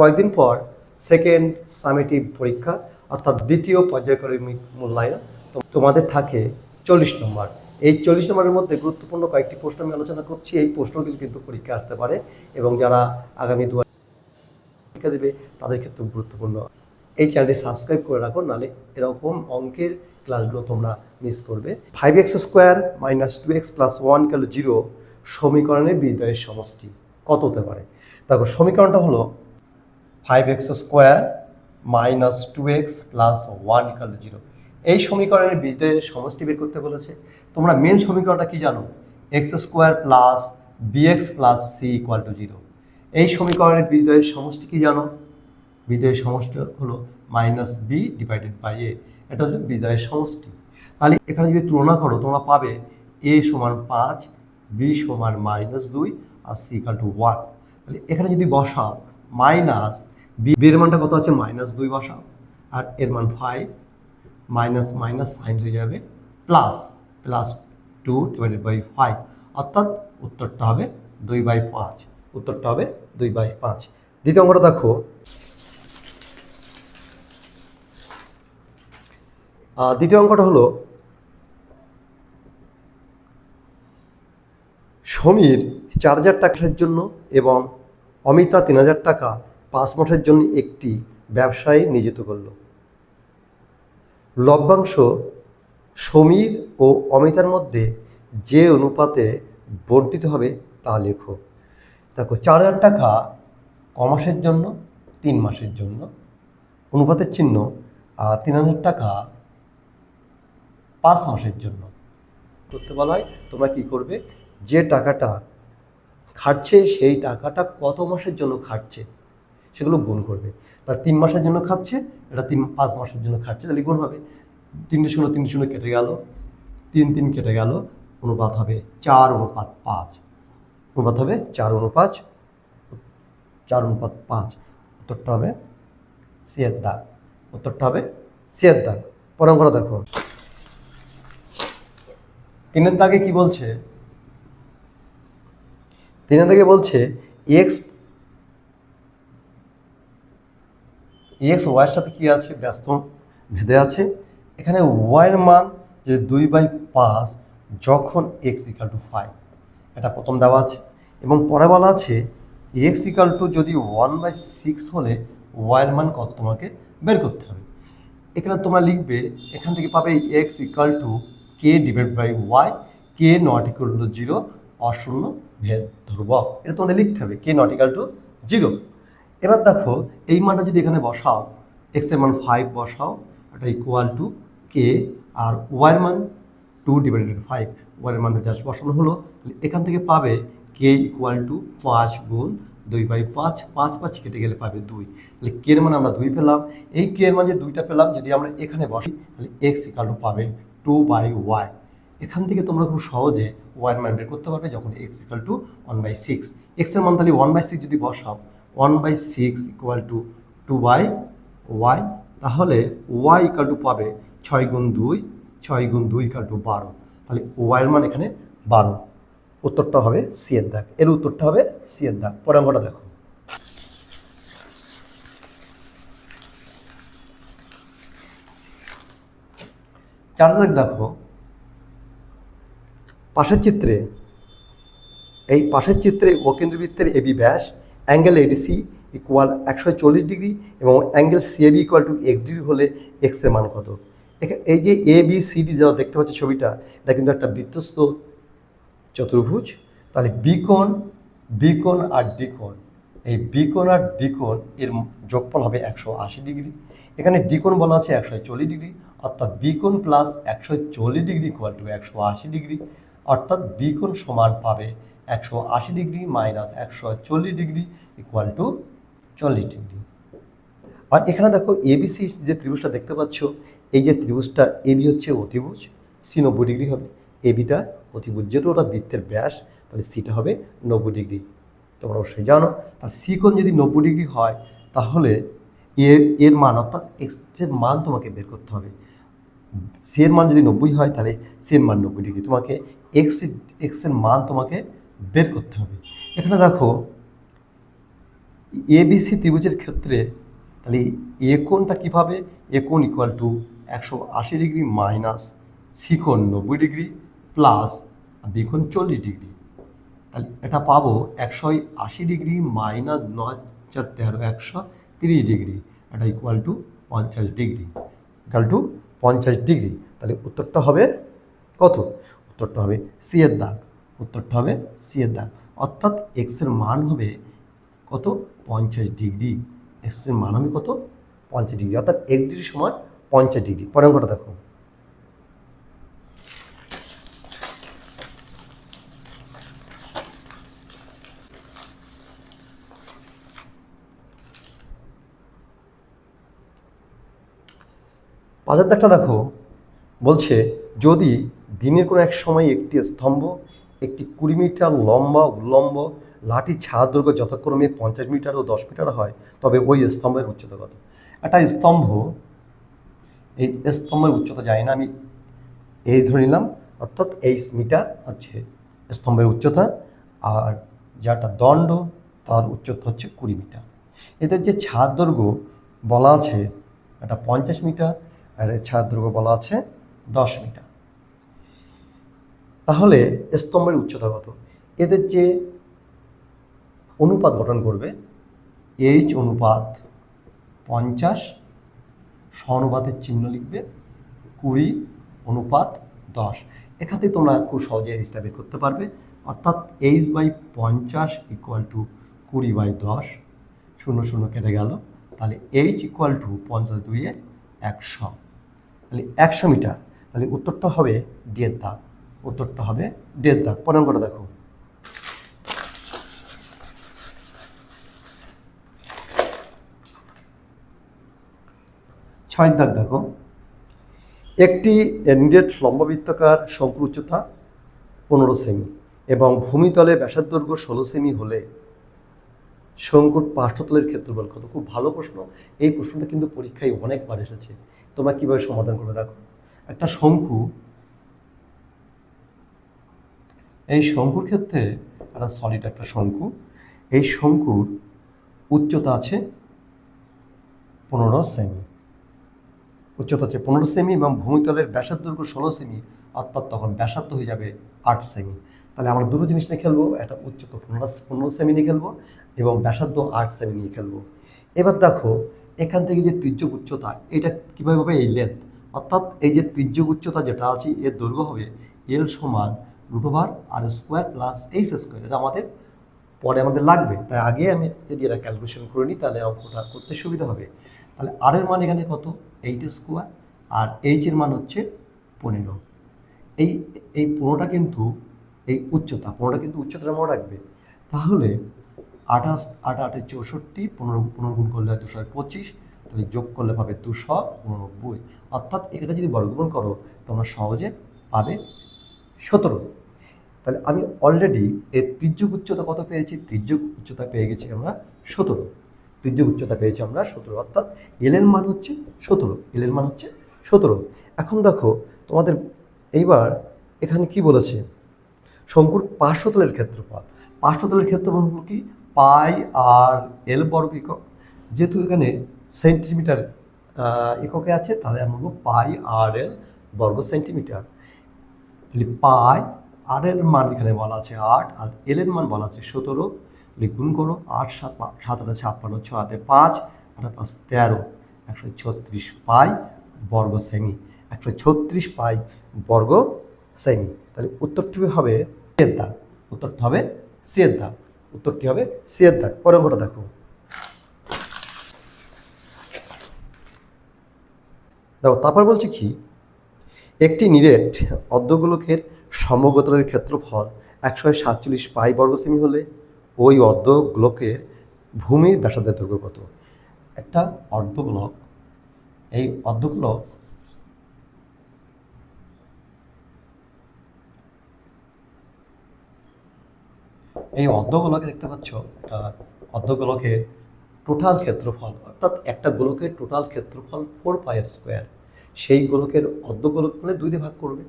কয়েকদিন পর second summative পরীক্ষা, অর্থাৎ দ্বিতীয় পর্যায়ক্রমিক মূল্যায়ন তোমাদের থাকে চল্লিশ নম্বর। এই চল্লিশ নম্বরের মধ্যে গুরুত্বপূর্ণ কয়েকটি প্রশ্ন আমি আলোচনা করছি। এই প্রশ্নগুলি কিন্তু পরীক্ষা আসতে পারে এবং যারা আগামী দু হাজার পরীক্ষা দেবে, তাদের ক্ষেত্রে গুরুত্বপূর্ণ। এই চ্যানেলটি সাবস্ক্রাইব করে রাখো নাহলে এরকম অঙ্কের ক্লাসগুলো তোমরা মিস করবে। Five x square minus two x plus one equal zero সমীকরণের বিজয়ের সমষ্টি কত হতে পারে? দেখো, সমীকরণটা হলো five x square minus two x plus one equal zero এই সমীকরণের বীজদ্বয়ের সমষ্টি বের করতে বলেছে। তোমরা মেন সমীকরণটা কি জানো? X square plus b x plus c equal to zero এই সমীকরণের বীজদ্বয়ের সমষ্টি কি জানো? বীজদ্বয়ের সমষ্টি হলো minus b divided by a এটা হচ্ছে বীজদ্বয়ের সমষ্টি। তাহলে এখানে যদি তুলনা করো, তোমরা পাবে এ সমান পাঁচ বি সমান মাইনাস দুই, আর সি ইকাল টু ওয়ান তাহলে এখানে যদি বসাও মাইনাস বি এর মানটা কত আছে? মাইনাস দুই বসাও। আর এর মান ফাইভ মাইনাস মাইনাস সাইন হয়ে যাবে plus plus two divided by five অর্থাৎ উত্তরটা হবে দুই বাই পাঁচ। উত্তরটা হবে দুই বাই পাঁচ। দ্বিতীয় অঙ্কটা দেখো। দ্বিতীয় অঙ্কটা হলো, সমীর চার হাজার টাকার জন্য এবং অমিতা তিন হাজার টাকা পাঁচ মাসের জন্য একটি ব্যবসায় নিয়োজিত করল। লভ্যাংশ সমীর ও অমিতার মধ্যে যে অনুপাতে বন্টিত হবে তা লেখো। দেখো, চার হাজার টাকা ক মাসের জন্য, তিন মাসের জন্য। অনুপাতের চিহ্ন, আর তিন হাজার টাকা পাঁচ মাসের জন্য। করতে বলা হয়, তোমরা কি করবে? যে টাকাটা খাটছে, সেই টাকাটা কত মাসের জন্য খাটছে? সেগুলো গুণ করবে। তার তিন মাসের জন্য খাচ্ছে, এটা তিন, পাঁচ মাসের জন্য খাচ্ছে, তাহলে গুণ হবে। তিনটে শূন্য তিন শূন্য কেটে গেল। তিন তিন কেটে গেল, অনুপাত হবে চার অনুপাত পাঁচ। অনুপাত হবে চার অনুপাত চার অনুপাত পাঁচ। উত্তরটা হবে সিয়ের দাগ উত্তরটা হবে সিয়ের দাগ পরম করে দেখো। তিনের দাগে কি বলছে? তিনের দাগে বলছে, এক্স এক্স ওয়াইয়ের সাথে কি আছে? ব্যস্ত, ভেদে আছে। এখানে ওয়াইয়ের মান যে দুই বাই পাঁচ, যখন এক্স ইকাল টু ফাইভ এটা প্রথম দেওয়া আছে। এবং পরে বলা আছে এক্স ইকাল টু যদি ওয়ান বাই সিক্স হলে ওয়াইয়ের মান কত তোমাকে বের করতে হবে? এখানে তোমরা লিখবে, এখান থেকে পাবে x equal to k divide by y k not equal to zero অশূন্য ভেদ ধ্রুবক। এটা তোমাদের লিখতে হবে k not equal to zero এবার দেখো, এই মানটা যদি এখানে বসাও এক্সের মান ফাইভ বসাও, এটা ইকুয়াল টু কে আর ওয়াইয়ের মান টু ডিভাইডেড ফাইভ ওয়াইয়ের মানটা জাস্ট বসানো হলো, তাহলে এখান থেকে পাবে কে ইকুয়াল টু পাঁচ গুণ দুই বাই পাঁচ পাঁচ পাঁচ কেটে গেলে পাবে দুই। তাহলে কে এর মান আমরা দুই পেলাম। এই কে এর মান যে দুইটা পেলাম, যদি আমরা এখানে বসি তাহলে এক্স ইকাল টু পাবে টু বাই ওয়াই এখান থেকে তোমরা খুব সহজে ওয়াই মান বের করতে পারবে যখন x equal to one by six এক্সের মান তাহলে ওয়ান বাই সিক্স যদি বসাও one by six equal to two by y তাহলে ওয়াই ইকাল টু পাবে ছয় গুণ দুই, ছয় গুণ দুই ইকাল টু বারো। তাহলে ওয়াইয়ের মান এখানে বারো। উত্তরটা হবে সি এর দাগ। এর উত্তরটা হবে সি এর দাগ। পরে অঙ্কটা দেখো। চার দাগ দেখো। পাশের চিত্রে, এই পাশের চিত্রে অকেন্দ্রবৃত্তের এবি ব্যাস অ্যাঙ্গেল এডিসি ইকুয়াল একশো চল্লিশ ডিগ্রি এবং angle CAB equal to x degree হলে এক্সের মান কত? এই যে এ বি সি ডি যারা দেখতে পাচ্ছ ছবিটা, এটা কিন্তু একটা বৃত্তস্থ চতুর্ভুজ। তাহলে বিকোণ বিকোণ আর ডিকোণ এই বিকোণ আর ডিকোণ এর যোগফল হবে একশো আশি ডিগ্রি এখানে ডিকোণ বলা আছে একশো চল্লিশ ডিগ্রি অর্থাৎ বিকোণ প্লাস একশো চল্লিশ ডিগ্রি ইকুয়াল টু একশো আশি ডিগ্রি অর্থাৎ বিকোণ সমান পাবে একশো আশি ডিগ্রি মাইনাস একশো চল্লিশ ডিগ্রি ইকুয়াল টু চল্লিশ ডিগ্রি। আর এখানে দেখো এবিসি যে ত্রিভুজটা দেখতে পাচ্ছ, এই যে ত্রিভুজটা এবি হচ্ছে অতিভুজ সি নব্বই ডিগ্রি হবে। এবিটা অতিভুজ, যেহেতু ওটা বৃত্তের ব্যাস, তাহলে সিটা হবে নব্বই ডিগ্রি। তোমরা অবশ্যই জানো আর সি যদি নব্বই ডিগ্রি হয়, তাহলে এর এর মান অর্থাৎ এক্সের মান তোমাকে বের করতে হবে। সি এর মান যদি নব্বই হয়, তাহলে সি এর মান নব্বই ডিগ্রি। তোমাকে এক্স এক্সের মান তোমাকে বের করতে হবে। এখানে দেখো এবিসি ত্রিভুজের ক্ষেত্রে তাহলে এ কোণটা কীভাবে? এ কোণ ইকুয়াল টু একশো আশি ডিগ্রি মাইনাস সি কোণ নব্বই ডিগ্রি প্লাস বি কোণ চল্লিশ ডিগ্রি তাহলে এটা পাবো একশো আশি ডিগ্রি মাইনাস নয় চার তেরো, একশো তিরিশ ডিগ্রি এটা ইকুয়াল টু পঞ্চাশ ডিগ্রি ইকুয়াল টু পঞ্চাশ ডিগ্রি তাহলে উত্তরটা হবে কত? উত্তরটা হবে সি এর দাগ। উত্তরটা হবে সি এর দাগ অর্থাৎ এক্সের মান হবে কত? পঞ্চাশ ডিগ্রি। এক্সের মান হবে কত? পঞ্চাশ ডিগ্রি। অর্থাৎ এক্স ডিগ্রি সমান পঞ্চাশ ডিগ্রি। অঙ্কটা দেখো। পাঁচের দাগটা দেখো। বলছে, যদি দিনের কোনো এক সময় একটি স্তম্ভ একটি কুড়ি মিটার লম্বা, উল্লম্ব, লাঠি ছাদ দৈর্ঘ্য যথাক্রমে পঞ্চাশ মিটার ও দশ মিটার হয়, তবে ওই স্তম্ভের উচ্চতা কত? একটা স্তম্ভ, এই স্তম্ভের উচ্চতা যায় না, আমি এই ধরে নিলাম, অর্থাৎ এইচ মিটার হচ্ছে স্তম্ভের উচ্চতা, আর যাটা দণ্ড, তার উচ্চতা হচ্ছে কুড়ি মিটার। এদের যে ছাদ দৈর্ঘ্য বলা আছে, এটা পঞ্চাশ মিটার, আর এর ছাদ দৈর্ঘ্য বলা আছে দশ মিটার। তাহলে স্তম্ভের উচ্চতা কত? এদের যে অনুপাত গঠন করবে এইচ অনুপাত পঞ্চাশ স অনুপাতের চিহ্ন লিখবে কুড়ি, অনুপাত দশ। এখান তোমরা খুব সহজে এইচটা বের করতে পারবে। অর্থাৎ এইচ বাই পঞ্চাশ ইকুয়াল টু কুড়ি বাই দশ, শূন্য শূন্য কেটে গেল। তাহলে এইচ ইকুয়াল টু পঞ্চাশ দুইয়ে একশো। তাহলে একশো মিটার। তাহলে উত্তরটা হবে দেড় দাগ। উত্তরটা হবে দেড় দাগ পরের অঙ্কটা দেখো। ছয় দাগ দেখো। একটি নিরেট লম্ববৃত্তাকার শঙ্কুর উচ্চতা পনেরো সেমি এবং ভূমিতলে ব্যাসার্ধ ষোলো সেমি হলে শঙ্কুর পার্শ্বতলের ক্ষেত্রফল কত? খুব ভালো প্রশ্ন। এই প্রশ্নটা কিন্তু পরীক্ষায় অনেকবার এসেছে। তোমরা কীভাবে সমাধান করে দেখো। একটা শঙ্কু এই শঙ্কুর ক্ষেত্রে, একটা সলিড একটা শঙ্কু, এই শঙ্কুর উচ্চতা আছে পনেরো সেমি। উচ্চতা আছে পনেরো সেমি এবং ভূমিতলের ব্যাসার্ধ দৈর্ঘ্য ষোলো সেমি, অর্থাৎ তখন ব্যাসার্ধ হয়ে যাবে আট সেমি। তাহলে আমরা দুটো জিনিস নিয়ে খেলব, একটা উচ্চতা পনেরো পনেরো সেমি নিয়ে খেলব এবং ব্যাসার্ধ আট সেমি নিয়ে খেলব। এবার দেখো, এখান থেকে যে ত্রিজ্যক উচ্চতা, এটা কীভাবে হবে? এই লেন্থ অর্থাৎ এই যে ত্রিজ্যক উচ্চতা যেটা আছে, এর দৈর্ঘ্য হবে এল সমান root over r square plus h square, এটা আমাদের পরে আমাদের লাগবে। তাই আগে আমি যদি এটা ক্যালকুলেশন করে নিই, তাহলে অঙ্কটা করতে সুবিধা হবে। তাহলে আর এর মান এখানে কত? এইট স্কোয়ার, আর এইচ এর মান হচ্ছে পনেরো। এই এই পনেরোটা কিন্তু, এই উচ্চতা, পনেরোটা কিন্তু উচ্চতার মনে রাখবে। তাহলে আঠাশ আট আটে চৌষট্টি, পনেরো পনেরো গুণ করলে দুশো পঁচিশ, তাহলে যোগ করলে পাবে দুশো উননব্বই। অর্থাৎ এটা যদি বর্গমূল করো, তোমরা সহজে পাবে সতেরো। তাহলে আমি অলরেডি এর ত্রিজ্যক উচ্চতা কত পেয়েছি? ত্রিজ্যক উচ্চতা পেয়ে গেছি আমরা সতেরো। ত্রিজ্যক উচ্চতা পেয়েছি আমরা সতেরো, অর্থাৎ এল এলের মান হচ্ছে সতেরো। এল এলের মান হচ্ছে সতেরো। এখন দেখো, তোমাদের এইবার এখানে কি বলেছে? শঙ্কুর পার্শ্বতলের ক্ষেত্রফল। পার্শ্বতলের ক্ষেত্রফল হলো কি? পাই আর এল বর্গ একক। যেহেতু এখানে সেন্টিমিটার এককে আছে, তাহলে আমরা বলব পাই আর এল বর্গ সেন্টিমিটার তাহলে পাই আর এর মান এখানে বলা আছে আট, আর এল এর মান বলা আছে সতেরো। তাহলে গুণ করো, আট, সাত সাত আটে ছাপ্পান্ন, ছ হাতে পাঁচ, আট পাঁচ তেরো। একশো ছত্রিশ পাই বর্গ সেমি একশো ছত্রিশ পাই বর্গ সেমি তাহলে উত্তরটি হবে? সিয়ের দাগ উত্তরটি হবে সিয়ের দাগ উত্তরটি হবে সিয়ের দাগ পরে অঙ্কটা দেখো। দেখো, তারপর বলছে কি? একটি নিরেট অর্ধগোলকের সমগ্রতলের ক্ষেত্রফল একশো সাতচল্লিশ পাই বর্গ সেমি হলে ওই অর্ধগোলকের ভূমির ব্যাসার্ধের দৈর্ঘ্য কত? একটা অর্ধগোলক এই অর্ধগোলক এই অর্ধগোলকে দেখতে পাচ্ছ অর্ধগোলকের টোটাল ক্ষেত্রফল, অর্থাৎ একটা গোলকের টোটাল ক্ষেত্রফল ফোর পাইয়ের স্কোয়ার সেই গোলকের অর্ধগোলক মানে দুই দিয়ে ভাগ করবে।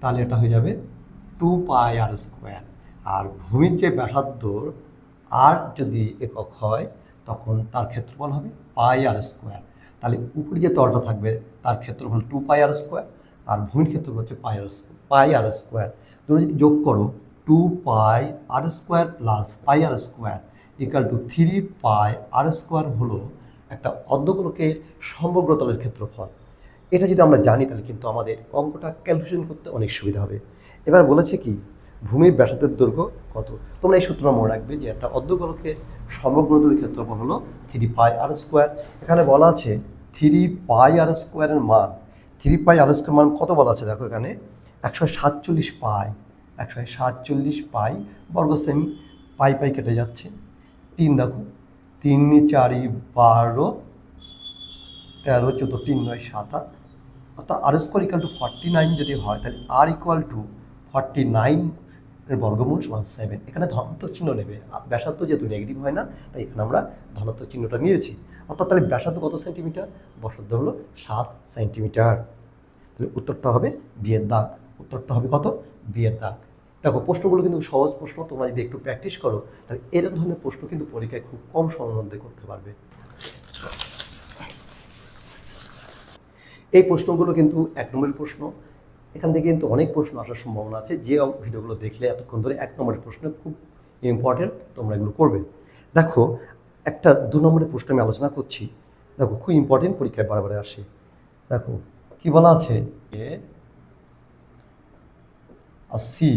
তাহলে এটা হয়ে যাবে টু পাই আর স্কোয়ার। আর ভূমির যে ব্যাসার্ধ আর যদি একক হয়, তখন তার ক্ষেত্রফল হবে পাই আর স্কোয়ার। তাহলে উপরে যে তলটা থাকবে, তার ক্ষেত্রফল টু পাই আর স্কোয়ার, আর ভূমির ক্ষেত্রফল হচ্ছে পাই আর পাই আর স্কোয়ার। তুমি যদি যোগ করো, two pi r square plus pi r square equal to three pi r square হলো একটা অর্ধগোলকের সমগ্রতলের ক্ষেত্রফল। এটা যদি আমরা জানি, তাহলে কিন্তু আমাদের অঙ্কটা ক্যালকুলেশন করতে অনেক সুবিধা হবে। এবার বলেছে কি, ভূমির ব্যাসার্ধের দৈর্ঘ্য কত? তোমরা এই সূত্র মনে রাখবে যে একটা অর্ধগোলকের সমগ্রতলের ক্ষেত্রফল হলো থ্রি পাই আর স্কোয়ার এখানে বলা আছে থ্রি পাই আর স্কোয়ারের মান। থ্রি পাই আর স্কোয়ার মান কত বলা আছে? দেখো এখানে একশো সাতচল্লিশ পাই একশো সাতচল্লিশ পাই বর্গ সেমি পাই পাই কেটে যাচ্ছে। তিন দেখো, তিন চারি বারো, তেরো, চোদ্দ, তিন নয়, সাত, আট। অর্থাৎ r square equal to forty nine যদি হয়, তাহলে r equal to forty nine বর্গমূল সমান সেভেন এখানে ধনাত্মক চিহ্ন নেবে। আর ব্যাসার্ধ যেহেতু নেগেটিভ হয় না, তাই এখানে আমরা ধনাত্মক চিহ্নটা নিয়েছি। অর্থাৎ তাহলে ব্যাসার্ধ কত সেন্টিমিটার ব্যাসার্ধ হলো সাত সেন্টিমিটার তাহলে উত্তরটা হবে বিয়ের দাগ। উত্তরটা হবে কত? বিয়ের দাগ। দেখো, প্রশ্নগুলো কিন্তু সহজ প্রশ্ন, তোমরা যদি একটু প্র্যাকটিস করো, তাহলে এরকম ধরনের প্রশ্ন কিন্তু পরীক্ষায় খুব কম সময়ের মধ্যে করতে পারবে। এই প্রশ্নগুলো কিন্তু এক নম্বরের প্রশ্ন। এখান থেকে কিন্তু অনেক প্রশ্ন আসার সম্ভাবনা আছে। যে ভিডিওগুলো দেখলে এতক্ষণ ধরে এক নম্বরের প্রশ্ন খুব ইম্পর্টেন্ট তোমরা এগুলো করবে। দেখো, একটা দু নম্বরের প্রশ্ন আমি আলোচনা করছি। দেখো, খুব ইম্পর্টেন্ট পরীক্ষায় বারবার আসে। দেখো, কি বলা আছে? এ, আর সি,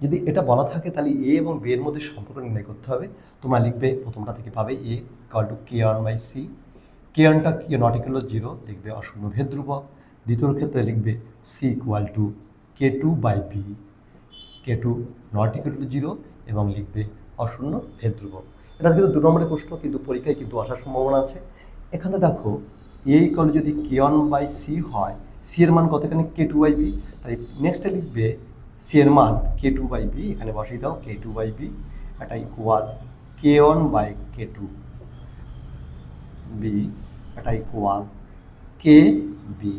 যদি এটা বলা থাকে, তাহলে এ এবং বি এর মধ্যে সম্পর্ক নির্ণয় করতে হবে। তোমরা লিখবে, প্রথমটা থেকে পাবে equal to k r by c k ওয়ানটা কে নট ইকুয়াল জিরো লিখবে অশূন্য ভেদ ধ্রুবক দ্বিতীয় ক্ষেত্রে লিখবে c equal to k two by b k two not equal to zero এবং লিখবে অশূন্য ভেদ ধ্রুবক এটা কিন্তু দু নম্বরের প্রশ্ন, কিন্তু পরীক্ষায় কিন্তু আসার সম্ভাবনা আছে। এখানে দেখো এ ইকুয়াল যদি কে ওয়ান বাই সি হয় সি এর মান কত এখানে কে টু বাই বি তাই নেক্সটে লিখবে সি এর মান কে টু বাই বি এখানে বসিয়ে দাও কে টু বাই বি এটা equal k one by k two b এটা ইকুয়াল কে বি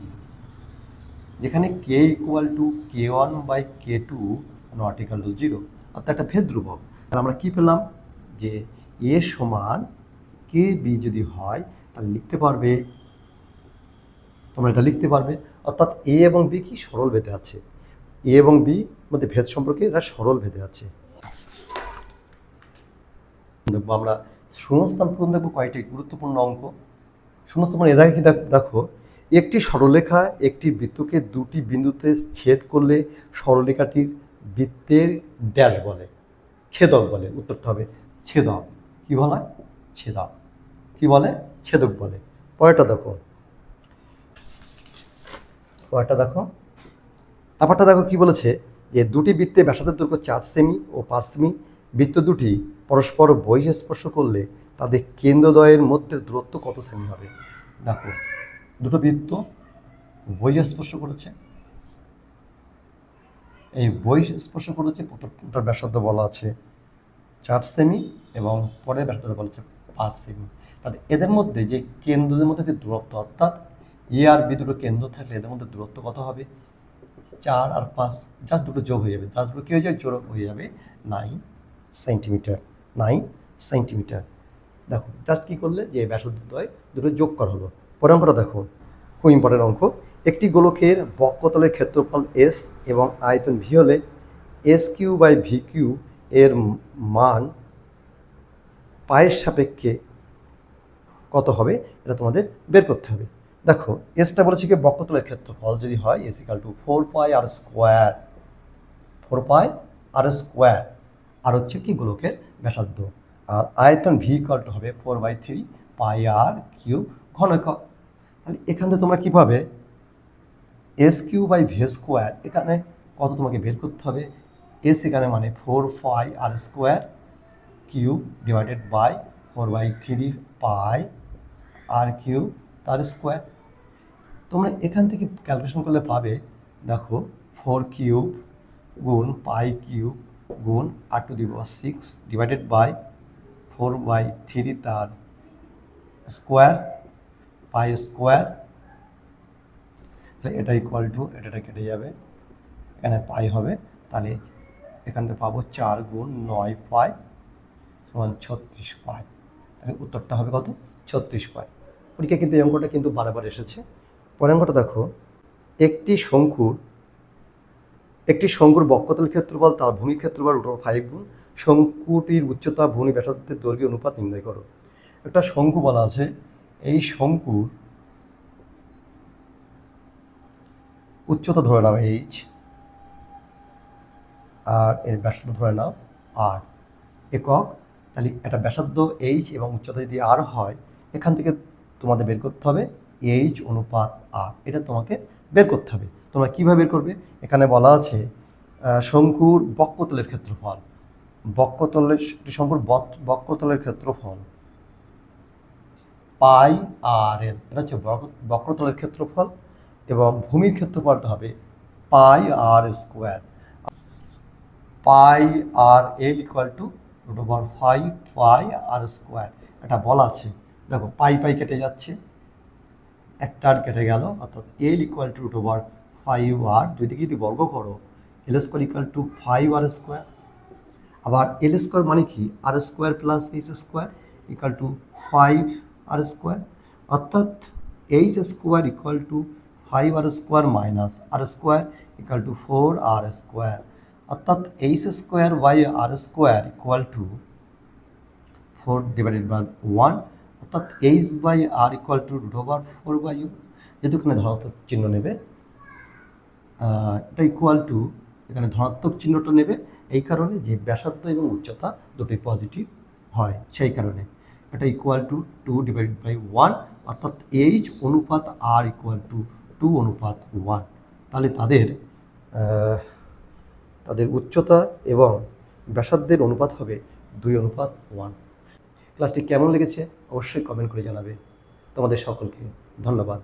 যেখানে k equal to k one by k two not equal to zero অর্থাৎ একটা ভেদ তাহলে আমরা কী পেলাম? যে এ সমান কে বি যদি হয়, তাহলে লিখতে পারবে, তোমরা এটা লিখতে পারবে। অর্থাৎ এ এবং বি কি সরল ভেদে আছে? এ এবং বি মধ্যে ভেদ সম্পর্কে এরা সরল ভেদে আছে। আমরা শূন্যস্থান পূরণ দেখব কয়েকটি গুরুত্বপূর্ণ অঙ্ক। শূন্যস্থান এদাকে কি দেখ- একটি সরলরেখা একটি বৃত্তকে দুটি বিন্দুতে ছেদ করলে সরলরেখাটির বৃত্তের ড্যাশ বলে, ছেদক বলে, উত্তরটা হবে ছেদক। কি বলা? ছেদক। কি বলে? ছেদক বলে। পরেরটা দেখো। পরেরটা দেখো। তারপরটা দেখো কি বলেছে যে দুটি বৃত্তে ব্যাসার্ধের দৈর্ঘ্য চার সেমি ও পাঁচ সেমি। বৃত্ত দুটি পরস্পর বহিঃস্পর্শ করলে তাদের কেন্দ্রদ্বয়ের মধ্যে দূরত্ব কত সেমি হবে? দেখো, দুটো বৃত্ত বহিঃস্পর্শ করেছে। এই বই বহিঃস্পর্শ করেছে প্রথমটার ব্যাসার্ধ বলা আছে চার সেমি এবং পরের ব্যাসার্ধ বলা আছে পাঁচ সেমি। তাহলে এদের মধ্যে যে কেন্দ্রদের মধ্যে যে দূরত্ব, অর্থাৎ এ আর বি দুটো কেন্দ্র থাকলে এদের মধ্যে দূরত্ব কত হবে? চার আর পাঁচ, জাস্ট দুটো যোগ হয়ে যাবে। জাস্ট দুটো কী হয়ে যাবে? যোগ হয়ে যাবে নাইন। Centimetre nine centimetre. দেখো জাস্ট কী করলে? যে ব্যাসার্ধদ্বয় দুটো যোগ করা হলো। পরে অঙ্কটা দেখো, খুব ইম্পর্টেন্ট অঙ্ক। একটি গোলকের বক্ষতলের ক্ষেত্রফল এস এবং আয়তন ভি হলে s cube by v cube এর মান পায়ের সাপেক্ষে কত হবে? এটা তোমাদের বের করতে হবে। দেখো এসটা বলেছি কি বক্ষতলের ক্ষেত্রফল যদি হয় s equal to four pi r square four pi r square r হচ্ছে কি গোলকের ব্যাসার্ধ। আর আয়তন ভি ইকাল টু হবে four by three pi r cube ঘন একক তাহলে এখান থেকে তোমরা কী পাবে s cube by v square এখানে কত তোমাকে বের করতে হবে? এস এখানে মানে four pi r square cube divided by four by three pi r cube তার স্কোয়ার তোমরা এখান থেকে ক্যালকুলেশন করলে পাবে, দেখো ফোর কিউব গুণ পাই কিউব গুণ r to the power six divided by four by three তার স্কোয়ার পাই স্কোয়ার তাহলে এটা ইকুয়াল টু এটা কেটে যাবে। এখানে পাই হবে, তাহলে এখান থেকে পাবো চার গুণ নয় পাই সমান ছত্রিশ পাই তাহলে উত্তরটা হবে কত? ছত্রিশ পাই পরীক্ষা কিন্তু এই অঙ্কটা কিন্তু বারবার এসেছে। পরের অঙ্কটা দেখো, একটি শঙ্কুর একটি শঙ্কুর বক্ষতলের ক্ষেত্রফল, তার ভূমি ক্ষেত্রফল রুট ফাইভ গুণ। শঙ্কুটির উচ্চতা, ভূমি ব্যাসার্ধের দৈর্ঘ্য অনুপাত নির্ণয় করো। একটা শঙ্কু বলা আছে, এই শঙ্কুর উচ্চতা ধরে নাও এইচ আর এর ব্যাসার্ধ ধরে নাও আর একক, তাহলে একটা ব্যাসার্ধ এইচ এবং উচ্চতা যদি আর হয়, এখান থেকে তোমাদের বের করতে হবে এইচ অনুপাত আর এটা তোমাকে বের করতে হবে। তোমরা কীভাবে বের করবে? এখানে বলা আছে শঙ্কুর বক্ষতলের ক্ষেত্রফল। বক্ষতলের একটি শঙ্কুর বক- বক্ষতলের ক্ষেত্রফল। পাই আর এল এটা হচ্ছে বক্র- বক্রতলের ক্ষেত্রফল এবং ভূমির ক্ষেত্রফলটা হবে pi r square. Pi r l equal to root over five pi r square. এটা বলা আছে। দেখো, পাই পাই কেটে যাচ্ছে একটা আর কেটে গেল, অর্থাৎ l equal to root over five r দুই দিকে যদি বর্গ করো? L square equal to five r square আবার এল স্কোয়ার মানে কি? R square plus h square equal to five r square অর্থাৎ h square equal to five r square minus r square equal to four r square অর্থাৎ h square by r square equal to four divided by one অর্থাৎ h by r equal to root over four by যেহেতু এখানে ধনাত্মক চিহ্ন নেবে এটা equal two এখানে ধনাত্মক চিহ্নটা নেবে। এই কারণে যে ব্যাসার্ধ এবং উচ্চতা দুটোই পজিটিভ হয়, সেই কারণে। এটা equal to two divide by one অর্থাৎ এইচ অনুপাত আর ইকুয়াল টু টু অনুপাত ওয়ান তাহলে তাদের তাদের উচ্চতা এবং ব্যাসার্ধের অনুপাত হবে দুই অনুপাত ওয়ান ক্লাসটি কেমন লেগেছে? অবশ্যই কমেন্ট করে জানাবে। তোমাদের সকলকে ধন্যবাদ।